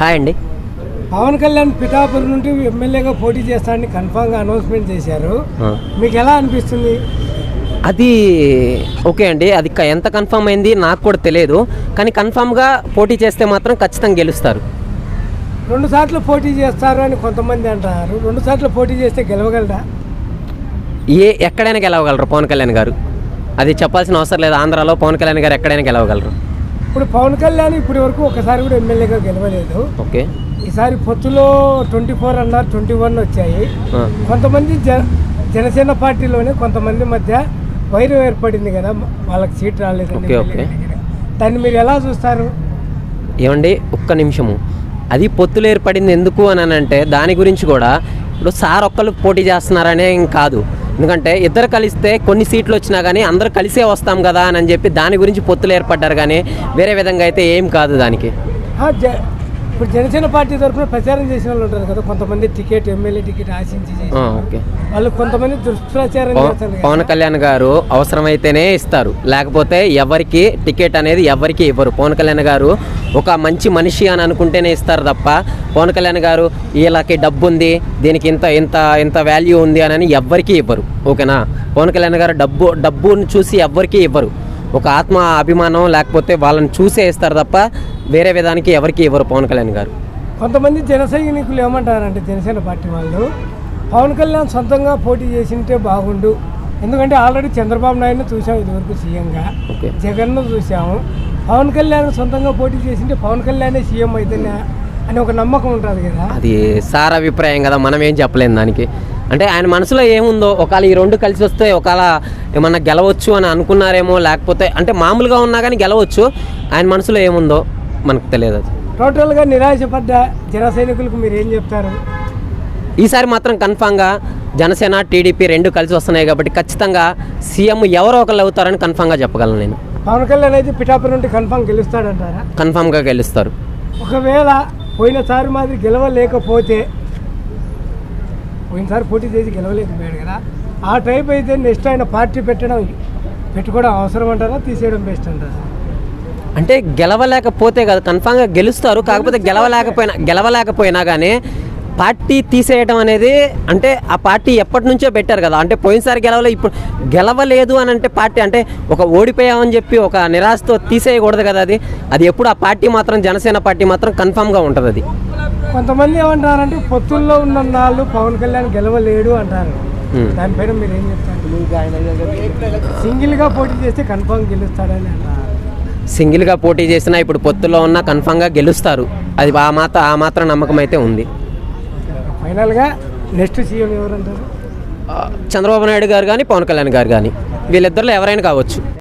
Hi అండి. పవన్ కళ్యాణ్ పిఠాపురం నుండి ఎమ్మెల్యేగా పోటీ చేస్తానని కన్ఫామ్గా అనౌన్స్మెంట్ చేశారు. మీకు ఎలా అనిపిస్తుంది? అది ఓకే అండి. అది ఎంత కన్ఫర్మ్ అయింది నాకు కూడా తెలియదు. కానీ కన్ఫామ్గా పోటీ చేస్తే మాత్రం ఖచ్చితంగా గెలుస్తారు. రెండు సార్లు పోటీ చేస్తారు అని కొంతమంది అంటారు. రెండు సార్లు పోటీ చేస్తే గెలవగలరా? ఏ ఎక్కడైనా గెలవగలరు పవన్ కళ్యాణ్ గారు. అది చెప్పాల్సిన అవసరం లేదు. ఆంధ్రాలో పవన్ కళ్యాణ్ గారు ఎక్కడైనా గెలవగలరు. ఇప్పుడు పవన్ కళ్యాణ్ ఇప్పటి వరకు ఒకసారి కూడా ఎమ్మెల్యేగా గెలవలేదు. ఓకే. ఈసారి పొత్తులో ట్వంటీ ఫోర్ అన్నారు ట్వంటీ వన్ వచ్చాయి. కొంతమంది జనసేన పార్టీలోనే కొంతమంది మధ్య వైరం ఏర్పడింది కదా వాళ్ళకి సీట్ రాలేదు. దాన్ని మీరు ఎలా చూస్తారు? ఏమండి ఒక్క నిమిషము. అది పొత్తులు ఏర్పడింది ఎందుకు అని అంటే దాని గురించి కూడా ఇప్పుడు సార్ ఒక్కరు పోటీ చేస్తున్నారనే కాదు. ఎందుకంటే ఇద్దరు కలిస్తే కొన్ని సీట్లు వచ్చినా కానీ అందరూ కలిసే వస్తాం కదా అని చెప్పి దాని గురించి పొత్తులు ఏర్పడ్డారు కానీ వేరే విధంగా అయితే ఏం కాదు దానికి ఇప్పుడు జనసేన పార్టీ తరఫున ప్రచారం చేసిన వాళ్ళు ఉంటారు కదా కొంతమంది టికెట్ ఎమ్మెల్యే టికెట్ ఆశించి వాళ్ళు. ఓకే వాళ్ళు కొంతమంది దుష్ప్రచారం. పవన్ కళ్యాణ్ గారు అవసరమైతేనే ఇస్తారు లేకపోతే ఎవరికి టికెట్ అనేది ఎవరికి ఇవ్వరు పవన్ కళ్యాణ్ గారు ఒక మంచి మనిషి అని అనుకుంటేనే ఇస్తారు తప్ప పవన్ కళ్యాణ్ గారు వీళ్ళకి డబ్బు ఉంది దీనికి ఇంత ఇంత ఇంత వాల్యూ ఉంది అని ఎవ్వరికీ ఇవ్వరు ఓకేనా? పవన్ కళ్యాణ్ గారు డబ్బు డబ్బుని చూసి ఎవ్వరికీ ఇవ్వరు. ఒక ఆత్మ అభిమానం లేకపోతే వాళ్ళని చూసే ఇస్తారు తప్ప వేరే విధానికి ఎవరికి ఇవ్వరు పవన్ కళ్యాణ్ గారు. కొంతమంది జన సైనికులు ఏమంటారంటే జనసేన పార్టీ వాళ్ళు పవన్ కళ్యాణ్ సొంతంగా పోటీ చేసింటే బాగుండు. ఎందుకంటే ఆల్రెడీ చంద్రబాబు నాయుడుని చూసాం ఇదివరకు సీఎంగా. జగన్ను చూసాము. పవన్ కళ్యాణ్ సొంతంగా పోటీ చేసింటే పవన్ కళ్యాణే సీఎం అయితేనే అని ఒక నమ్మకం ఉంటుంది కదా. అది సార్ అభిప్రాయం కదా మనం ఏం చెప్పలేం దానికి. అంటే ఆయన మనసులో ఏముందో ఒకవేళ ఈ రెండు కలిసి వస్తే ఒకవేళ ఏమన్నా గెలవచ్చు అని అనుకున్నారేమో లేకపోతే అంటే మామూలుగా ఉన్నా కానీ గెలవచ్చు ఆయన మనసులో ఏముందో మనకు తెలియదు అది. టోటల్గా నిరాశపడ్డ జన సైనికులకు మీరు ఏం చెప్తారు? ఈసారి మాత్రం కన్ఫామ్గా జనసేన టీడీపీ రెండు కలిసి వస్తున్నాయి కాబట్టి ఖచ్చితంగా సీఎం ఎవరో ఒకళ్ళు అవుతారని కన్ఫామ్గా చెప్పగలను నేను. పవన్ కళ్యాణ్ అయితే పిఠాపురం నుండి కన్ఫామ్ గెలుస్తాడంటారా? కన్ఫామ్గా గెలుస్తారు. ఒకవేళ పోయినసారి మాదిరి గెలవలేకపోతే పోయినసారి పోటీ చేసి గెలవలేకపోయాడు కదా. ఆ టైప్ అయితే నెక్స్ట్ ఆయన పార్టీ పెట్టడం పెట్టుకోవడం అవసరం అంటారా తీసేయడం బెస్ట్ అంటారా? అంటే గెలవలేకపోతే కదా కన్ఫామ్గా గెలుస్తారు. కాకపోతే గెలవలేకపోయినా గెలవలేకపోయినా కానీ పార్టీ తీసేయడం అనేది అంటే ఆ పార్టీ ఎప్పటి నుంచో పెట్టారు కదా. అంటే పోయినసారి గెలవలే ఇప్పుడు గెలవలేదు అని అంటే పార్టీ అంటే ఒక ఓడిపోయామని చెప్పి ఒక నిరాశతో తీసేయకూడదు కదా అది. అది ఎప్పుడు ఆ పార్టీ మాత్రం జనసేన పార్టీ మాత్రం కన్ఫామ్గా ఉంటుంది అది. కొంతమంది ఏమంటారంటే పొత్తుల్లో ఉన్న నాళ్ళు పవన్ కళ్యాణ్ గెలవలేడు అంటారు. దానిపైన మీరు ఏం చెప్తారు? సింగిల్గా పోటీ చేస్తే కన్ఫామ్ గెలుస్తాడని అంటారు. సింగిల్గా పోటీ చేసినా ఇప్పుడు పొత్తులో ఉన్న కన్ఫామ్గా గెలుస్తారు. అది ఆ మాత్రం ఆ మాత్రం నమ్మకం అయితే ఉంది. ఫైనల్గా నెక్స్ట్ సీఎం ఎవరంటారు? చంద్రబాబు నాయుడు గారు కానీ పవన్ కళ్యాణ్ గారు కానీ వీళ్ళిద్దరిలో ఎవరైనా కావచ్చు.